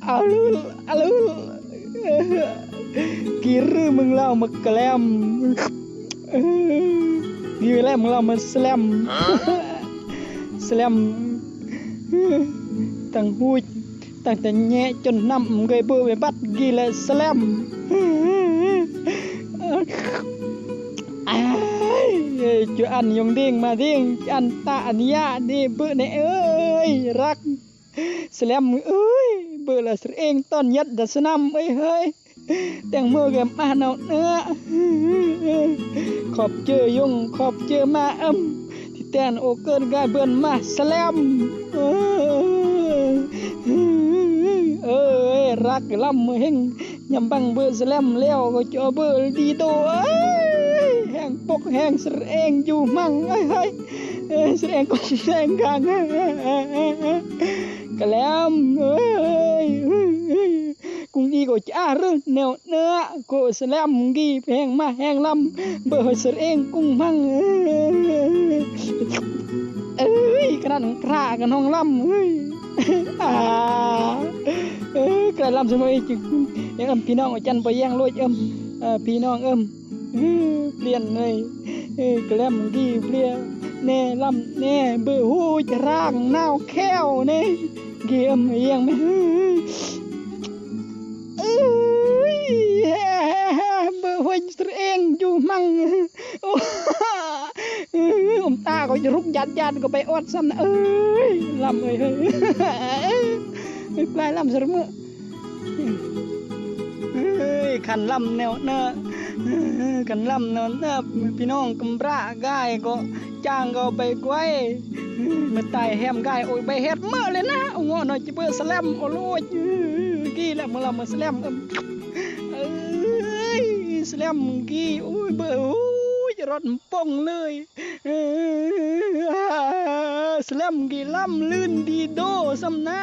alul alul kira menglau mekelem gila menglau meslem slem slam. Hui tăng tăng nhẹ chân năm gây bơ về bắt gila slam. À, cho ăn dùng điên mà điên ăn tạ ăn ya đi bữa nè ơi អីរ៉ាក់ស្លាមអើយបើលស្រេងតនយត់ដល់ឆ្នាំអីហើយទាំងមើលគេម៉ាស់នៅអឺខប់ជើយងខប់ជើម៉ាអឹមទីតានអូកើនកាយបឿនម៉ាស់ស្លាមអើយរ៉ាក់លំហិងញ៉ាំបាំងបើស្លាមលាវក៏ជើបើឌីតូអើយហាងពុកហាងស្រេងយូម៉ាំងអីហើយ แต่นโอเสแลมเอ้ยเอ้ยรักลำมือเฮงเสแลมแล้วก็จอเบื่อดีโตเอ้ยแห้งกแห้งสเองอยู่มั่งเอ้ยเฮ้ยเอ้ยสเองก็แห้งกลางกะแลมเอ้ยกุ้งอีก็จ้ารึแนวเนื้อก็สแลมกีแพงมาแหงลำเบอร์เสเองกุ้งพังเอ้ยกระนั้นกรากันห้องลำเอ้ยอ่าเอ้ยกระลำสมัยจึงยังอิมพี่น้องจันไปแย่งลอยเอิมพี่น้องเอิม เปลี่ยนเลยเอ้ยกระแลมกีเปลี่ยนแน่ลำแน่เบอร์หูจะร่างเน่าแค้วเน่เกี่ยมเอียงไหมเอ้ยเบอร์หัวตัวเองอยู่มั่งโอ้อมตาก็จะรุกยัดยัดก็ไปอดซ้ำนะเอ้ยลำเลยเฮ้ยปลายลำสรมือ ขันลำแนวเนอะขันลำแนวเนอะพี่น้องกำราก่ายก็จ้างก็ไปไว้มาตายแฮมก่ายโอ้ยไปเฮ็ดเมื่อเลยนะเอางอหน่อยจะเบื่อสแลมโอ้ลยกี้แหละมึงเรามาสแลมกันเอ้ยสแลมกี้โอ้ยเบื่อโอ้ยรถป่องเลยเอ้ยสแลมกี้ล่ำลื่นดีโดซ้ำนะ